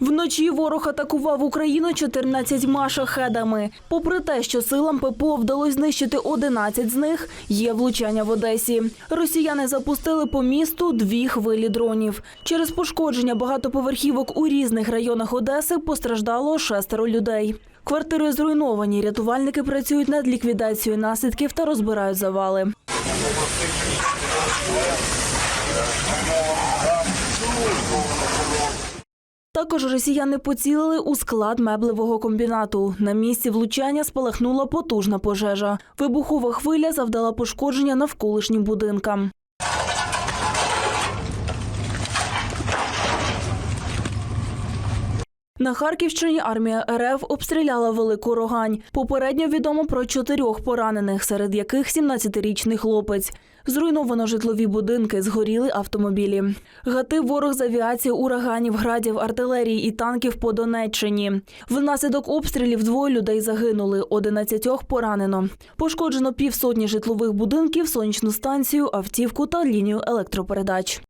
Вночі ворог атакував Україну 14 шахедами. Попри те, що силам ППО вдалося знищити 11 з них, є влучання в Одесі. Росіяни запустили по місту дві хвилі дронів. Через пошкодження багатоповерхівок у різних районах Одеси постраждало шестеро людей. Квартири зруйновані. Рятувальники працюють над ліквідацією наслідків та розбирають завали. Також росіяни поцілили у склад меблевого комбінату. На місці влучання спалахнула потужна пожежа. Вибухова хвиля завдала пошкодження навколишнім будинкам. На Харківщині армія РФ обстріляла велику рогань. Попередньо відомо про чотирьох поранених, серед яких 17-річний хлопець. Зруйновано житлові будинки, згоріли автомобілі. Гатив ворог з авіації, ураганів, градів, артилерії і танків по Донеччині. Внаслідок обстрілів двоє людей загинули, 11 поранено. Пошкоджено півсотні житлових будинків, сонячну станцію, автівку та лінію електропередач.